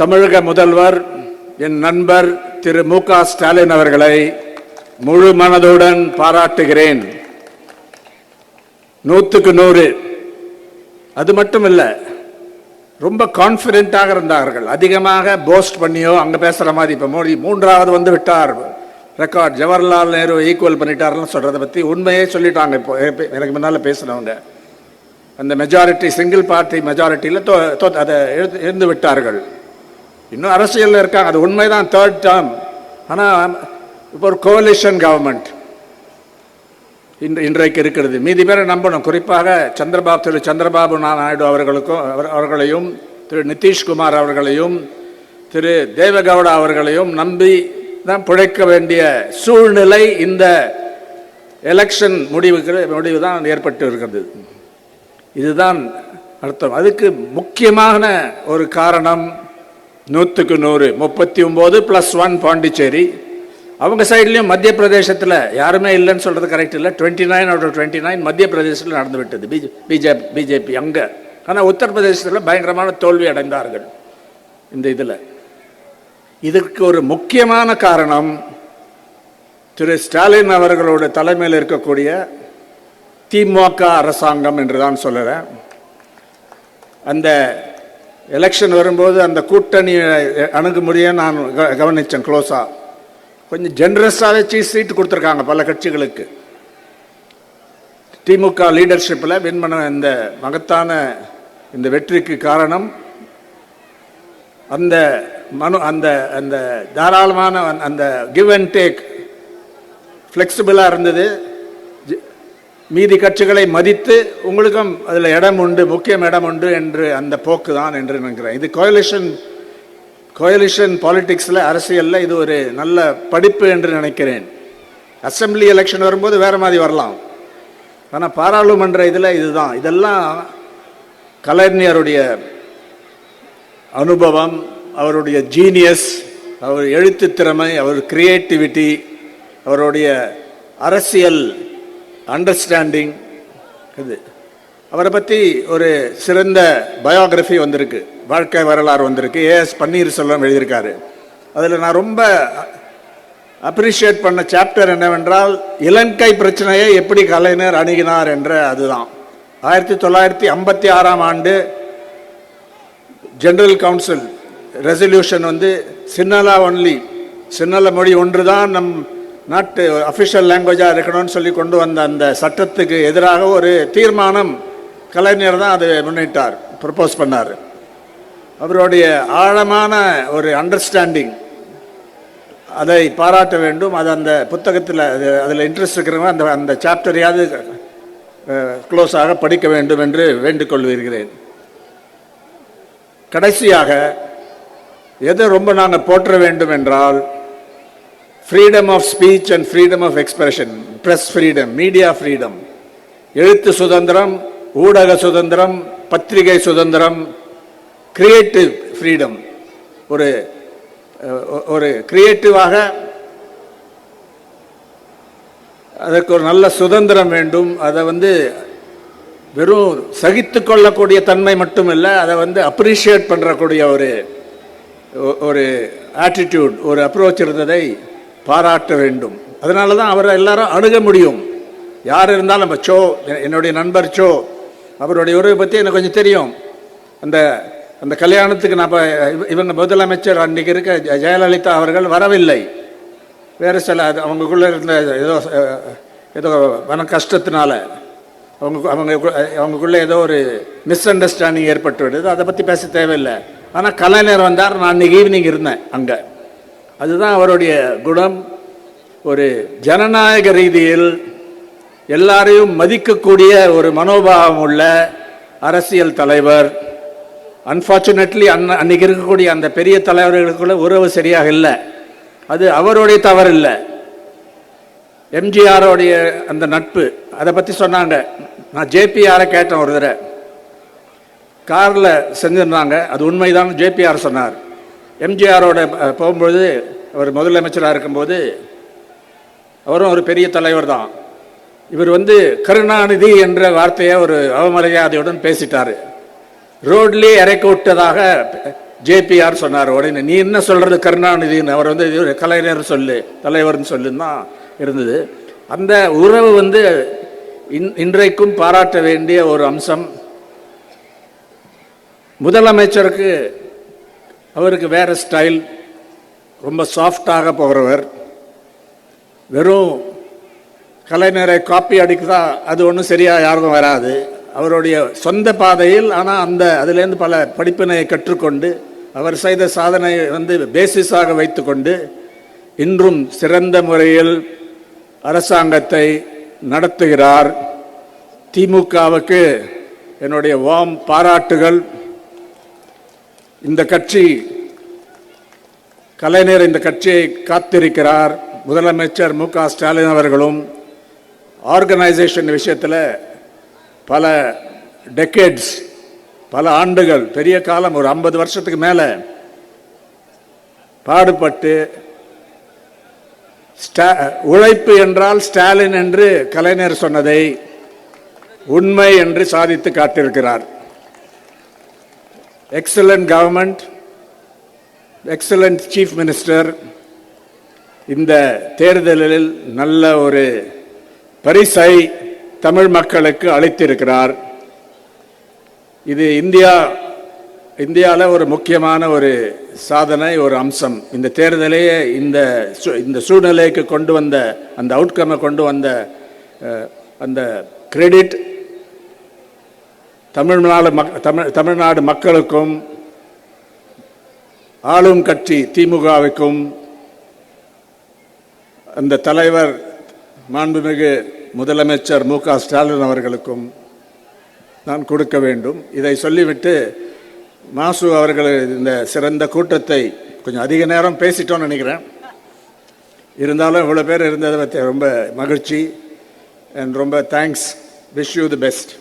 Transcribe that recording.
தமிழக முதல்வர் என் நண்பர் திரு மு க ஸ்டாலின் அவர்களை முழு மனதுடன் பாராட்டுகிறேன். நூற்றுக்கு நூறு. அது மட்டும் இல்லை ரொம்ப கான்ஃபிடென்ட்டாக இருந்தார்கள். அதிகமாக போஸ்ட் பண்ணியோ அங்கே பேசுகிற மாதிரி இப்போ மோடி மூன்றாவது வந்து விட்டார். ரெக்கார்ட் ஜவஹர்லால் நேரு ஈக்குவல் பண்ணிட்டார்னு சொல்கிறத பற்றி உண்மையே சொல்லிட்டாங்க இப்போ. எனக்கு முன்னால் பேசினவங்க. அந்த மெஜாரிட்டி சிங்கிள் பார்ட்டி மெஜாரிட்டியில் தோ அதை எழுந்து எழுந்து விட்டார்கள். இன்னும் அரசியலில் இருக்காங்க. அது உண்மைதான் தேர்ட் டேர்ம் ஆனால் இப்போ ஒரு கோலிஷன் கவர்மெண்ட் இன்று இன்றைக்கு இருக்கிறது. மீதி பேரை நம்பணும். குறிப்பாக சந்திரபாபு திரு சந்திரபாபு நாயுடு அவர்களுக்கும் அவர்- அவர்களையும் திரு நிதிஷ்குமார் அவர்களையும் திரு தேவகவுடா அவர்களையும் நம்பி தான் பிழைக்க வேண்டிய சூழ்நிலை இந்த எலெக்ஷன் முடிவுக்கு முடிவு தான் ஏற்பட்டு இருக்கிறது. இதுதான் அர்த்தம். அதுக்கு முக்கியமான ஒரு காரணம் நூற்றுக்கு நூறு முப்பத்தி ஒம்பது ப்ளஸ் ஒன் பாண்டிச்சேரி. அவங்க சைட்லேயும் மத்திய பிரதேசத்தில் யாருமே இல்லைன்னு சொல்கிறது கரெக்ட் இல்லை. Twenty nine out of twenty nine மத்திய பிரதேசத்தில் நடந்து விட்டது. பிஜே பிஜேபி பிஜேபி அங்கே. ஆனால் உத்தரப்பிரதேசத்தில் பயங்கரமான தோல்வி அடைந்தார்கள் இந்த இதில். இதற்கு ஒரு முக்கியமான காரணம் திரு ஸ்டாலின் அவர்களோட தலைமையில் இருக்கக்கூடிய திமுக அரசாங்கம் என்று தான் சொல்லுறேன். அந்த எலெக்ஷன் வரும்போது அந்த கூட்டணி அணுகுமுறையை நான் க- க்ளோஸாக கொஞ்சம் ஜென்ரஸாகவே சீஸ் சீட்டு கொடுத்துருக்காங்க பல கட்சிகளுக்கு. திமுக லீடர்ஷிப்பில் வின் பண்ண இந்த மகத்தான இந்த வெற்றிக்கு காரணம் அந்த மனு அந்த அந்த தாராளமான அந்த கிவ் அண்ட் டேக் ஃப்ளெக்சிபிளாக இருந்தது. மீதி கட்சிகளை மதித்து உங்களுக்கும் அதில் இடம் உண்டு முக்கியம் இடம் உண்டு என்று அந்த போக்கு தான் என்று நினைக்கிறேன். இது கோயலிஷன் கோயலிஷன் பாலிடிக்ஸில் அரசியலில் இது ஒரு நல்ல படிப்பு என்று நினைக்கிறேன். அசெம்பிளி எலெக்ஷன் வரும்போது வேறு மாதிரி வரலாம். ஆனால் பாராளுமன்ற இதில் இதுதான். இதெல்லாம் கலைஞருடைய அனுபவம் அவருடைய ஜீனியஸ் அவர் எழுத்து திறமை அவர் கிரியேட்டிவிட்டி அவருடைய அரசியல் அண்டர்ஸ்டாண்டிங் இது. அவரை பற்றி ஒரு சிறந்த பயோகிராஃபி வந்திருக்கு. வாழ்க்கை வரலாறு வந்திருக்கு. ஏஎஸ் பன்னீர்செல்வம் எழுதியிருக்காரு. அதில் நான் ரொம்ப அப்ரிஷியேட் பண்ண சாப்டர் என்னவென்றால் இலங்கை பிரச்சனையை எப்படி கலைஞர் அணுகினார் என்ற அதுதான். ஆயிரத்தி தொள்ளாயிரத்தி ஐம்பத்தி ஆறாம் ஆண்டு ஜெனரல் கவுன்சில் ரெசல்யூஷன் வந்து சின்னலா ஒன்லி சின்னல மொழி ஒன்று தான் நம் நாட்டு அஃபிஷியல் லாங்குவேஜாக இருக்கணும்னு சொல்லி கொண்டு வந்த அந்த சட்டத்துக்கு எதிராக ஒரு தீர்மானம் கலைஞர் தான் அதை முன்னிட்டார் ப்ரப்போஸ் பண்ணார். அவருடைய ஆழமான ஒரு அண்டர்ஸ்டாண்டிங் அதை பாராட்ட வேண்டும். அது அந்த புத்தகத்தில் அது அதில் இன்ட்ரெஸ்ட் இருக்கிறவங்க அந்த அந்த சாப்டரையாவது க்ளோஸாக படிக்க வேண்டும் என்று வேண்டிக்கொள்வீர்களேன் கடைசியாக எதை ரொம்ப நாங்கள் போற்ற வேண்டும் என்றால் freedom of speech and freedom of expression press freedom media freedom எழுத்து சுதந்திரம் ஊடக சுதந்திரம் பத்திரிகை சுதந்திரம் கிரியேட்டிவ் ஃப்ரீடம் ஒரு ஒரு கிரியேட்டிவாக அதற்கு ஒரு நல்ல சுதந்திரம் வேண்டும். அதை வந்து வெறும் சகித்து கொள்ளக்கூடிய தன்மை மட்டும் இல்லை அதை வந்து அப்ரிஷியேட் பண்ணுறக்கூடிய ஒரு ஒ- ஒரு ஆட்டிடியூட் ஒரு அப்ரோச் இருந்ததை பாராட்ட வேண்டும். அதனால தான் அவரை எல்லாரும் அணுக முடியும். யார் இருந்தாலும் நம்ம சோ என்னுடைய நண்பர் சோ அவருடைய உறவை பற்றி எனக்கு கொஞ்சம் தெரியும். அந்த அந்த கல்யாணத்துக்கு நான் இவங்க முதலமைச்சர் அன்றைக்கி இருக்க ஜெ- ஜெயலலிதா அவர்கள் வரவில்லை. வேறு சில அது அவங்களுக்குள்ள இருந்த ஏதோ ஏதோ மன கஷ்டத்தினால அவங்க அவங்க அவங்களுக்குள்ள ஏதோ ஒரு மிஸ் அண்டர்ஸ்டாண்டிங் ஏற்பட்டு விடுது. அதை பற்றி பேச தேவையில்லை. ஆனால் கலைஞர் வந்தார். நான் அன்றைக்கி ஈவினிங் இருந்தேன் அங்கே. அதுதான் அவருடைய குணம். ஒரு ஜனநாயக ரீதியில் எல்லாரையும் மதிக்கக்கூடிய ஒரு மனோபாவம் உள்ள அரசியல் தலைவர். அன்ஃபார்ச்சுனேட்லி அன்ன அன்னைக்கு இருக்கக்கூடிய அந்த பெரிய தலைவர்களுக்குள்ள உறவு சரியாக இல்லை. அது அவருடைய தவறு இல்லை. எம்ஜிஆரோடைய அந்த நட்பு அதை பற்றி சொன்னாங்க. நான் ஜேபிஆரை கேட்டேன் ஒரு தடவை. காரில் செஞ்சிருந்தாங்க. அது உண்மைதான் ஜேபிஆர் சொன்னார். எம்ஜிஆரோட போகும்போது அவர் முதலமைச்சராக இருக்கும்போது அவரும் ஒரு பெரிய தலைவர் தான். இவர் வந்து கருணாநிதி என்ற வார்த்தையை ஒரு அவமரியாதையுடன் பேசிட்டார். ரோட்லேயே இறக்கி விட்டதாக ஜேபிஆர் சொன்னார். உடனே நீ என்ன சொல்கிறது கருணாநிதின்னு? அவர் வந்து கலைஞர் சொல்லு தலைவர்னு சொல்லுன்னு தான் இருந்தது. அந்த உறவு வந்து இன்- இன்றைக்கும் பாராட்ட வேண்டிய ஒரு அம்சம். முதலமைச்சருக்கு அவருக்கு வேறு ஸ்டைல் ரொம்ப சாஃப்டாக போகிறவர் வெறும் கலைஞரை காப்பி அடிக்குதா அது ஒன்றும் சரியாக யாருக்கும் வராது. அவருடைய சொந்த பாதையில் ஆனால் அந்த அதுலேருந்து பல படிப்பினையை கற்றுக்கொண்டு அவர் செய்த சாதனையை வந்து பேசிஸாக வைத்துக்கொண்டு இன்றும் சிறந்த முறையில் அரசாங்கத்தை நடத்துகிறார். திமுகவுக்கு என்னுடைய வாம் பாராட்டுகள். இந்த கட்சி கலைஞர் இந்த கட்சியை காத்திருக்கிறார். முதலமைச்சர் மு க ஸ்டாலின் அவர்களும் ஆர்கனைசேஷன் விஷயத்தில் பல டெக்கேட்ஸ் பல ஆண்டுகள் பெரிய காலம் ஒரு ஐம்பது வருஷத்துக்கு மேலே பாடுபட்டு ஸ்டா- உழைப்பு என்றால் ஸ்டாலின் என்று கலைஞர் சொன்னதை உண்மை என்று சாதித்து காட்டியிருக்கிறார். Excellent government excellent chief minister இந்த தேர்தலில் நல்ல ஒரு பரிசை தமிழ் மக்களுக்கு அளித்திருக்கிறார். இது இந்தியா இந்தியாவில் ஒரு முக்கியமான ஒரு சாதனை ஒரு அம்சம். இந்த தேர்தலையே இந்த இந்த சூழ்நிலைக்கு கொண்டு வந்த அந்த அவுட்கம்மை கொண்டு வந்த அந்த கிரெடிட் தமிழ்நாடு மக் தமிழ் தமிழ்நாடு மக்களுக்கும் ஆளும் கட்சி திமுகவுக்கும் அந்த தலைவர் மாண்புமிகு முதலமைச்சர் மு க ஸ்டாலின் அவர்களுக்கும் நான் கொடுக்க வேண்டும். இதை சொல்லிவிட்டு மாசு அவர்கள் இந்த சிறந்த கூட்டத்தை கொஞ்சம் அதிக நேரம் பேசிட்டோம்னு நினைக்கிறேன். இருந்தாலும் இவ்வளோ பேர் இருந்ததை பற்றி ரொம்ப மகிழ்ச்சி அண்ட் ரொம்ப thanks wish you the best